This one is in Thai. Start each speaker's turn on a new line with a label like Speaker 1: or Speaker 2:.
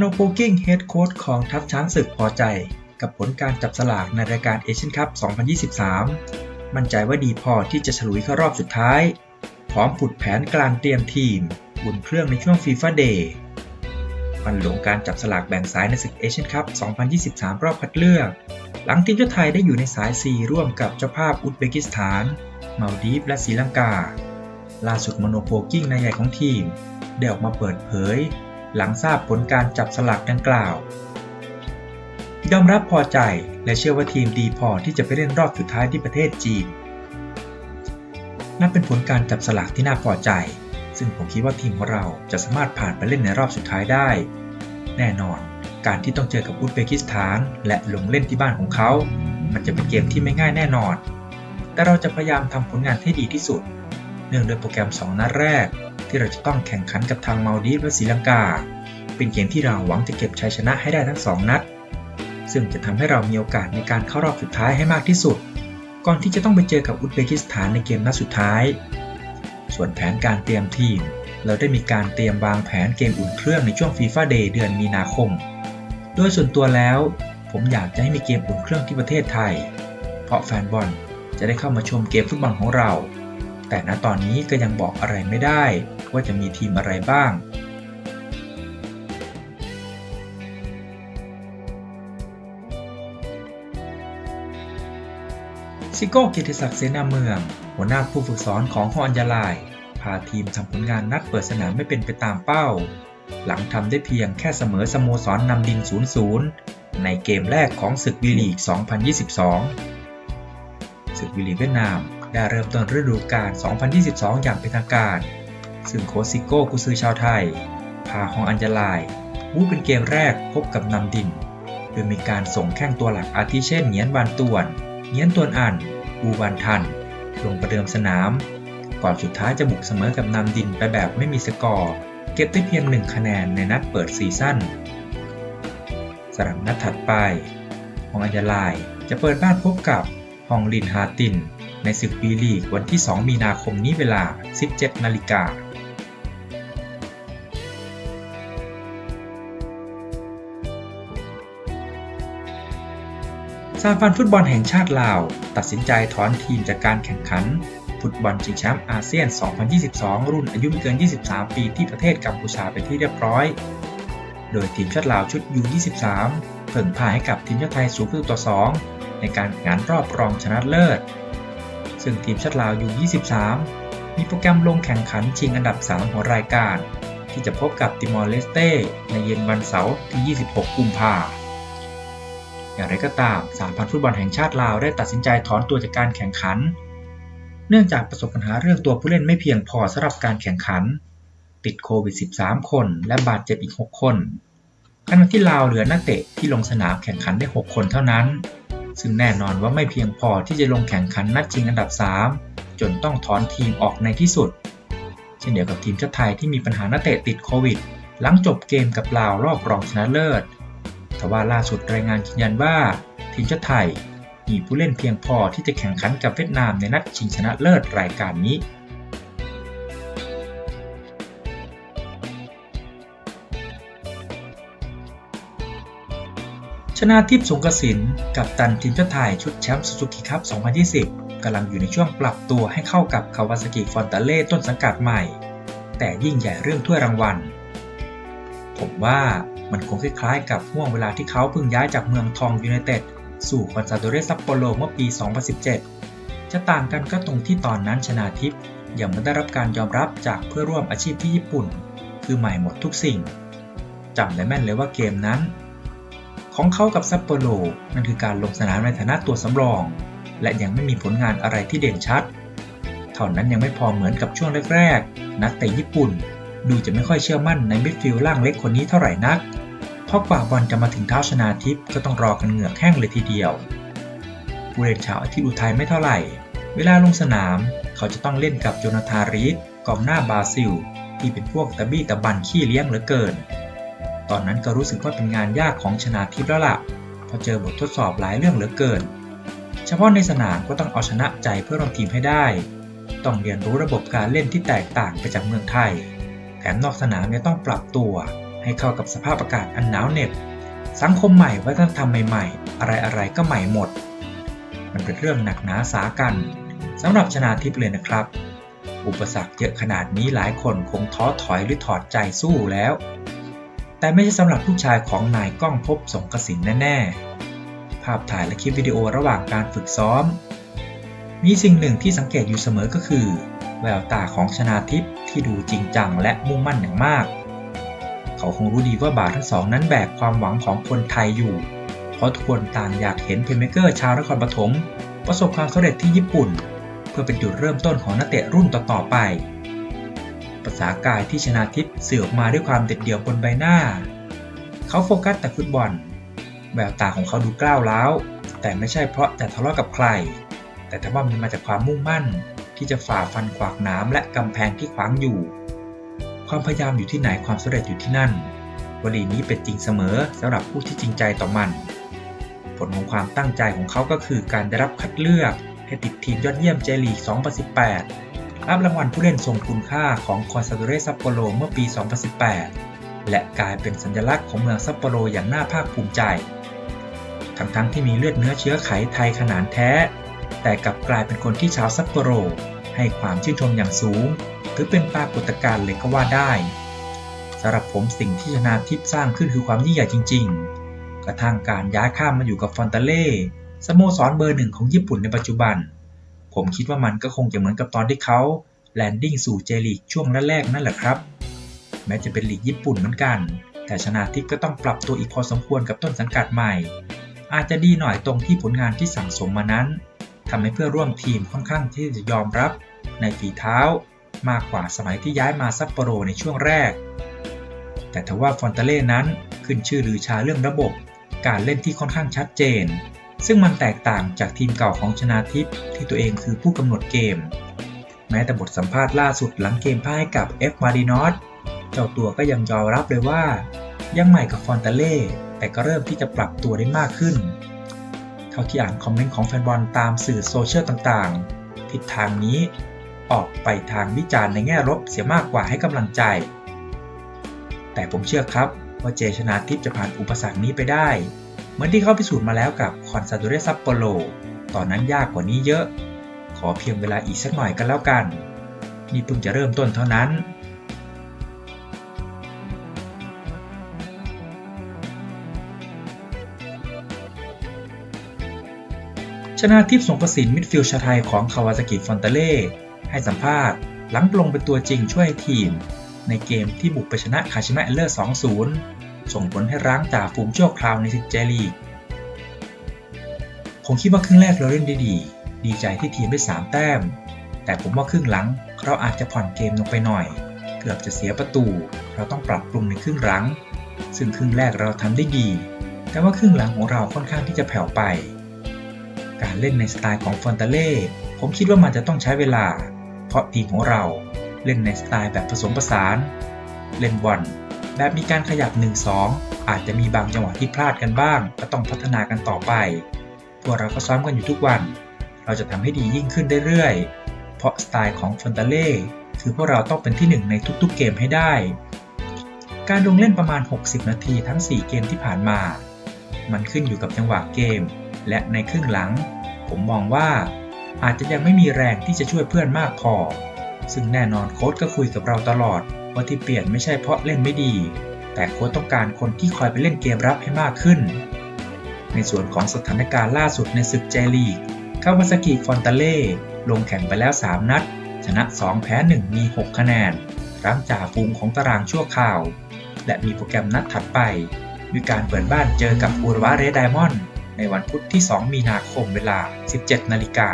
Speaker 1: โนโปกิ้งเฮดโค้ชของทัพช้างศึกพอใจ กับผลการจับสลากในรายการเอเชียนคัพ 2023 มั่นใจว่าดีพอที่จะฉลุยเข้ารอบสุดท้าย พร้อมผุดแผนการเตรียมทีม บุนเครื่องในช่วงฟีฟ่าเดย์มันหลงการจับสลากแบ่งสายในศึกเอเชียนคัพ 2023 รอบคัดเลือก หลังทีมชาติไทยได้อยู่ในสาย 4 ร่วมกับเจ้าภาพอุซเบกิสถาน มาลดีฟ และศรีลังกา ล่าสุดมโนโปกิ้งนายใหญ่ของทีมได้ออกมาเปิดเผย หลังทราบผลการจับสลากดังกล่าว ยอมรับพอใจและเชื่อว่าทีมดีพอที่จะไปเล่นรอบสุดท้ายที่ประเทศจีน นับเป็นผลการจับสลากที่น่าพอใจ ซึ่งผมคิดว่าทีมของเราจะสามารถผ่านไปเล่นในรอบสุดท้ายได้ แน่นอนการที่ต้องเจอกับอุซเบกิสถาน และลงเล่นที่บ้านของเขา มันจะเป็นเกมที่ไม่ง่ายแน่นอน แต่เราจะพยายามทำผลงานให้ดีที่สุด เนื่องด้วยโปรแกรม 2 นัดแรก ที่เราจะต้องแข่งขันกับทางมาลดีฟและศรีลังกา เป็นเกมที่เราหวังจะเก็บชัยชนะให้ได้ทั้ง 2 นัด ซึ่งจะทำให้เรามีโอกาสในการเข้ารอบสุดท้ายให้มากที่สุด ก่อนที่จะต้องไปเจอกับอุซเบกิสถานในเกมนัดสุดท้าย ส่วนแผนการเตรียมทีม เราได้มีการเตรียมวางแผนเกมอุ่นเครื่องในช่วงฟีฟ่าเดย์เดือนมีนาคม โดยส่วนตัวแล้ว ผมอยากจะให้มีเกมอุ่นเครื่องที่ประเทศไทย เพราะแฟนบอลจะได้เข้ามาชมเกมฟุตบอลของเราแต่ณตอนนี้ก็ยังบอกอะไรไม่ได้ ว่าจะมีทีมอะไรบ้างซิโก้เกิติศักดิ์เสนาเมือง หัวหน้าผู้ฝึกสอนของฮอนยาลาย พาทีมทำผลงานนัดเปิดสนามไม่เป็นไปตามเป้า หลังทำได้เพียงแค่เสมอสโมสรนนำดิน0-0 ในเกมแรกของศึกวีลีก 2022 ศึกวีลีกเวียดนามได้เริ่มต้นฤดูกาล 2022 อย่างเป็นทางการ ซึ่งโค้ชซิโก้กุซือชาวไทย พาฮองอัญญลายวูเป็นเกมแรกพบกับนำดิน โดยมีการส่งแข้งตัวหลักอาทิเช่นเงียนวานตวนเงียนตวนอันอูวันทัน ลงประเดิมสนาม ก่อนสุดท้ายจะบุกเสมอกับนำดินไปแบบไม่มีสกอร์ เก็บได้เพียงหนึ่งคะแนนในนัดเปิดซีซั่นสำหรับนัดถัดไปฮองอัญญลายจะเปิดบ้านพบกับฮองลินฮาติน ในศึกปีลีกวันที่ 2 มีนาคมนี้เวลา 17 นาฬิกา สาพันธ์ฟุตบอลแห่งชาติลาว ตัดสินใจถอนทีมจากการแข่งขัน ฟุตบอลชิงแชมป์อาเซียน 2022 รุ่นอายุไม่เกิน 23 ปีที่ประเทศกัมพูชาเป็นที่เรียบร้อย โดยทีมชาติลาวชุด U23 เพิ่งพ่ายให้กับทีมชาติไทยสูงประตูต่อ 2 ในการแข่งขันรอบรองชนะเลิศ ซึ่งทีมชาติลาว U23 มีโปรแกรมลงแข่งขันชิงอันดับ 3 ของรายการ ที่จะพบกับติมอร์เลสเต้ในเย็นวันเสาร์ที่ 26 กุมภาพันธ์ อย่างไรก็ตามสาพันธ์ฟุตบอลแห่งชาติลาวได้ตัดสินใจถอนตัวจากการแข่งขัน เนื่องจากประสบปัญหาเรื่องตัวผู้เล่นไม่เพียงพอสำหรับการแข่งขัน ติดโควิด 13 คน และบาดเจ็บอีก 6 คนขณะที่ลาวเหลือนักเตะที่ลงสนามแข่งขันได้ 6 คนเท่านั้น ซึ่งแน่นอนว่าไม่เพียงพอที่จะลงแข่งขันนัดชิงอันดับ 3 จนต้องถอนทีมออกในที่สุด เช่นเดียวกับทีมชาติไทยที่มีปัญหานักเตะติดโควิด หลังจบเกมกับลาวรอบรองชนะเลิศ ทว่าล่าสุดรายงานยืนยันว่า ทีมชาติไทยมีผู้เล่นเพียงพอที่จะแข่งขันกับเวียดนามในนัดชิงชนะเลิศรายการนี้ชนะทิพย์สงกสินกับตันทีมชาติไทยชุดแชมป์ซูซูกิคัพ 2020 กำลังอยู่ในช่วงปรับตัวให้เข้ากับคาวาซากิฟอนตาเล่ต้นสังกัดใหม่ แต่ยิ่งใหญ่เรื่องถ้วยรางวัล ผมว่า มันคงคล้ายๆกับห่วงเวลาที่เขาเพิ่งย้ายจากเมืองทองยูไนเต็ดสู่คอนซาโดเรซัปโปโรเมื่อปี 2017 จะต่างกันก็ตรงที่ตอนนั้นชนาทิพย์ยังไม่ได้รับการยอมรับจากเพื่อร่วมอาชีพที่ญี่ปุ่น คือใหม่หมดทุกสิ่งจำได้แม่นเลยว่าเกมนั้น ของเขากับซัปโปโรนั่นคือการลงสนามในฐานะตัวสำรอง และยังไม่มีผลงานอะไรที่เด่นชัด เท่านั้นยังไม่พอเหมือนกับช่วงแรกๆ นักเตะญี่ปุ่น ดูจะไม่ค่อยเชื่อมั่นในมิดฟิลด์ล่างเล็กคนนี้เท่าไหร่นัก เพราะกว่าบอลจะมาถึงเท้าชนาทิพย์ก็ต้องรอกันเหงือกแห้งเลยทีเดียวผู้เล่นชาวอาทิตย์อุทัยไม่เท่าไหร่ เวลาลงสนาม เขาจะต้องเล่นกับโจนาธารีดกองหน้าบราซิล ที่เป็นพวกตะบี้ตะบันขี้เลี้ยงเหลือเกิน ตอนนั้นก็รู้สึกว่าเป็นงานยากของชนาทิพย์แล้วล่ะเพราะเจอบททดสอบหลายเรื่องเหลือเกิน เฉพาะในสนามก็ต้องเอาชนะใจเพื่อรองทีมให้ได้ ต้องเรียนรู้ระบบการเล่นที่แตกต่างไปจากเมืองไทย แถมนอกสนามยังต้องปรับตัว ให้เข้ากับสภาพอากาศอันหนาวเหน็บ สังคมใหม่วัฒนธรรมใหม่ๆ อะไรๆก็ใหม่หมด มันเป็นเรื่องหนักหนาสากันสำหรับชนาทิพย์เลยนะครับ อุปสรรคเยอะขนาดนี้หลายคนคงท้อถอยหรือถอดใจสู้แล้ว แต่ไม่ใช่สำหรับลูกชายของนายก้องพบสงกสินแน่ๆ ภาพถ่ายและคลิปวิดีโอระหว่างการฝึกซ้อม มีสิ่งหนึ่งที่สังเกตอยู่เสมอก็คือ แววตาของชนาทิพย์ ที่ดูจริงจังและมุ่งมั่นอย่างมาก เขาคงรู้ดีว่าบาททั้งสองนั้นแบกความหวังของคนไทยอยู่ เพราะทุกคนต่างอยากเห็นเพลเมเกอร์ชาวนครปฐมประสบความสำเร็จที่ญี่ปุ่น เพื่อเป็นจุดเริ่มต้นของนักเตะรุ่นต่อๆไป ภาษากายที่ชนาทิพย์สื่ออกมาด้วยความเด็ดเดี่ยวบนใบหน้า เขาโฟกัสแต่ฟุตบอล แววตาของเขาดูกล้าวร้าวแต่ไม่ใช่เพราะแต่ทะเลาะกับใคร แต่ถ้าว่ามันมาจากความมุ่งมั่น ที่จะฝ่าฟันขวากน้ำและกำแพงที่ขวางอยู่ ความพยายามอยู่ที่ไหนความสำเร็จอยู่ที่นั่น วลีนี้เป็นจริงเสมอสำหรับผู้ที่จริงใจต่อมัน ผลของความตั้งใจของเขาก็คือการได้รับคัดเลือกให้ติดทีมยอดเยี่ยมเจลีก 2018 รับรางวัลผู้เล่นทรงคุณค่าของคอนซาโดเรซัปโปโรเมื่อปี 2018 และกลายเป็นสัญลักษณ์ของเมืองซัปโปโรอย่างน่าภาคภูมิใจ ทั้งๆทที่มีเลือดเนื้อเชื้อไขไทยขนาดแท้ แต่กลับกลายเป็นคนที่ชาวซัปโปโร ให้ความชื่นชมอย่างสูง ถือเป็นปรากฏการณ์เลยก็ว่าได้สำหรับผมสิ่งที่ชนาทิพย์สร้างขึ้นคือความยิ่งใหญ่จริง ๆ กระทั่งการย้ายข้ามมาอยู่กับฟอนตาเล่สโมสรเบอร์หนึ่งของญี่ปุ่นในปัจจุบัน ผมคิดว่ามันก็คงจะเหมือนกับตอนที่เขาแลนดิ้งสู่เจลีกช่วงแรกๆนั่นแหละครับ แม้จะเป็นลีกญี่ปุ่นเหมือนกัน แต่ชนาทิพย์ก็ต้องปรับตัวอีกพอสมควรกับต้นสังกัดใหม่ อาจจะดีหน่อยตรงที่ผลงานที่สั่งสมมานั้น ทำให้เพื่อร่วมทีมค่อนข้างที่จะยอมรับในฝีเท้ามากกว่าสมัยที่ย้ายมาซัปโปโรในช่วงแรก แต่ทว่าฟอนเตเล่นั้นขึ้นชื่อลือชาเรื่องระบบ การเล่นที่ค่อนข้างชัดเจน ซึ่งมันแตกต่างจากทีมเก่าของชนาทิพย์ที่ตัวเองคือผู้กำหนดเกม แม้แต่บทสัมภาษณ์ล่าสุดหลังเกมพ่ายกับเอฟมารินอสเจ้าตัวก็ยังยอมรับเลยว่า ยังใหม่กับฟอนเตเล่แต่ก็เริ่มที่จะปรับตัวได้มากขึ้นาที่อ่านคอมเมนต์ของแฟนบอลตามสื่อโซเชียลต่างๆ ทิศทางนี้ออกไปทางวิจารณ์ในแง่ลบเสียมากกว่าให้กำลังใจ แต่ผมเชื่อครับว่าเจชนาทิพย์จะผ่านอุปสรรคนี้ไปได้ เหมือนที่เขาพิสูจน์มาแล้วกับคอนซาโดเรซัปโปโล ตอนนั้นยากกว่านี้เยอะ ขอเพียงเวลาอีกสักหน่อยกันแล้วกัน นี่เพิ่งจะเริ่มต้นเท่านั้น ชนะทิพย์สงกสินมิดฟิลด์ชาไทยของคาวาซากิฟอนเตเล่ให้สัมภาษณ์ หลังปลงเป็นตัวจริงช่วยทีม ในเกมที่บุกไปชนะคาชิมะเอเลอร์ 2-0 ส่งผลให้ร้างจ่าฝูงชั่วคราวในศึกเจลีกผมคิดว่าครึ่งแรกเราเล่นได้ดี ดีใจที่ทีมได้ 3 แต้ม แต่ผมว่าครึ่งหลังเราอาจจะผ่อนเกมลงไปหน่อย เกือบจะเสียประตู เราต้องปรับปรุงในครึ่งหลัง ซึ่งครึ่งแรกเราทำได้ดี แต่ว่าครึ่งหลังของเราค่อนข้างที่จะแผ่วไป การเล่นในสไตล์ของฟอนตาเล่ผมคิดว่ามันจะต้องใช้เวลา เพราะทีมของเราเล่นในสไตล์แบบผสมผสาน เล่นบอลแบบมีการขยับ 1-2 อาจจะมีบางจังหวะที่พลาดกันบ้าง ก็ต้องพัฒนากันต่อไป พวกเราก็ซ้อมกันอยู่ทุกวัน เราจะทำให้ดียิ่งขึ้นเรื่อยๆ เพราะสไตล์ของฟอนตาเล่คือพวกเราต้องเป็นที่หนึ่งในทุกๆเกมให้ได้ การลงเล่นประมาณ 60 นาทีทั้ง 4 เกมที่ผ่านมา มันขึ้นอยู่กับจังหวะเกม และในครึ่งหลัง ผมมองว่าอาจจะยังไม่มีแรงที่จะช่วยเพื่อนมากพอ ซึ่งแน่นอนโค้ชก็คุยกับเราตลอด ว่าที่เปลี่ยนไม่ใช่เพราะเล่นไม่ดี แต่โค้ชต้องการคนที่คอยไปเล่นเกมรับให้มากขึ้น ในส่วนของสถานการณ์ล่าสุดในศึกเจลีกคาวาซากิฟอนตาเล่ลงแข่งไปแล้ว 3 นัด ชนะ 2 แพ้ 1 มี 6 คะแนนรั้งจ่าฝูงของตารางชั่วคราว และมีโปรแกรมนัดถัดไปด้วยการเปิดบ้านเจอกับอูรวาเรดไดมอนด์ ในวันพุธที่ 2 มีนาคมเวลา 17 นาฬิกา